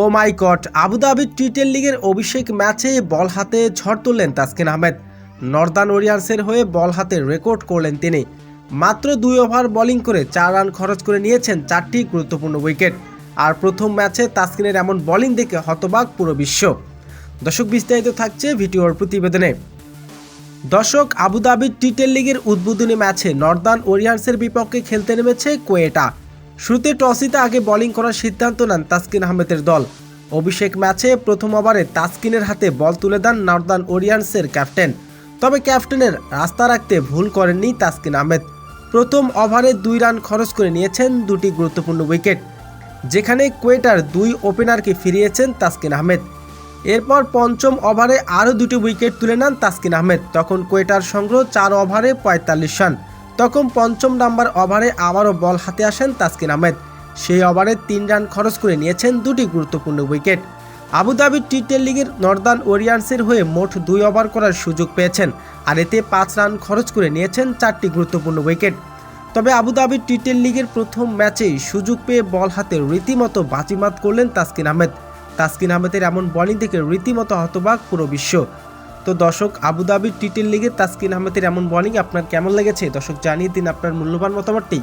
O my god, Abu Dhabi T ten লিগের অভিষেক ম্যাচে বল হাতে ঝড় তুললেন তাসকিন আহমেদ। নর্দার্ন ওরিয়ান্সের হয়ে বল হাতে রেকর্ড করলেন তিনি। মাত্র দুই ওভার বোলিং করে চার রান খরচ করে নিয়েছেন চারটি গুরুত্বপূর্ণ উইকেট। আর প্রথম ম্যাচে তাসকিনের এমন বোলিং দেখে হতবাক পুরো বিশ্ব। দর্শক, বিস্তারিত থাকছে ভিডিওর প্রতিবেদনে। দর্শক, আবুধাবি টি টেন লিগের উদ্বোধনী ম্যাচে নর্দার্ন ওরিয়ান্সের বিপক্ষে খেলতে নেমেছে কোয়েটা। শুরুতে টসিতে আগে বোলিং করার সিদ্ধান্ত নেন তাসকিন আহমেদের দল। অভিষেক ম্যাচে প্রথম ওভারে তাসকিনের হাতে বল তুলে দেন নর্দার্ন ওরিয়ান্সের ক্যাপ্টেন। তবে ক্যাপ্টেনের রাস্তা রাখতে ভুল করেননি তাসকিন আহমেদ। প্রথম ওভারে দুই রান খরচ করে নিয়েছেন দুটি গুরুত্বপূর্ণ উইকেট, যেখানে কোয়েটার দুই ওপেনারকে ফিরিয়েছেন তাসকিন আহমেদ। এরপর পঞ্চম ওভারে আরও দুটি উইকেট তুলে নেন তাসকিন আহমেদ। তখন কোয়েটার সংগ্রহ চার ওভারে পঁয়তাল্লিশ রান। তখন পঞ্চম নাম্বার ওভারে আবারও বল হাতে আসেন তাসকিন আহমেদ। সেই ওভারে তিন রান খরচ করে নিয়েছেন দুটি গুরুত্বপূর্ণ wicket. Abu Dhabi T ten লিগের নর্দার্ন ওরিয়ান্সের হয়ে মোট দুই ওভার করার সুযোগ পেয়েছেন আর এতে পাঁচ রান খরচ করে নিয়েছেন চারটি গুরুত্বপূর্ণ উইকেট। তবে আবুধাবি টি টেন লিগের প্রথম ম্যাচেই সুযোগ পেয়ে বল হাতে রীতিমতো বাজিমাত করলেন তাসকিন আহমেদ। তাসকিন আহমেদের এমন বোলিং দেখে রীতিমতো হতবাক পুরো বিশ্ব। তো দর্শক আবুধাবির টি টেন লিগে তাসকিন আহমেদের এমন বলিং আপনার কেমন লেগেছে? দর্শক, জানিয়ে দিন আপনার মূল্যবান মতামতটি।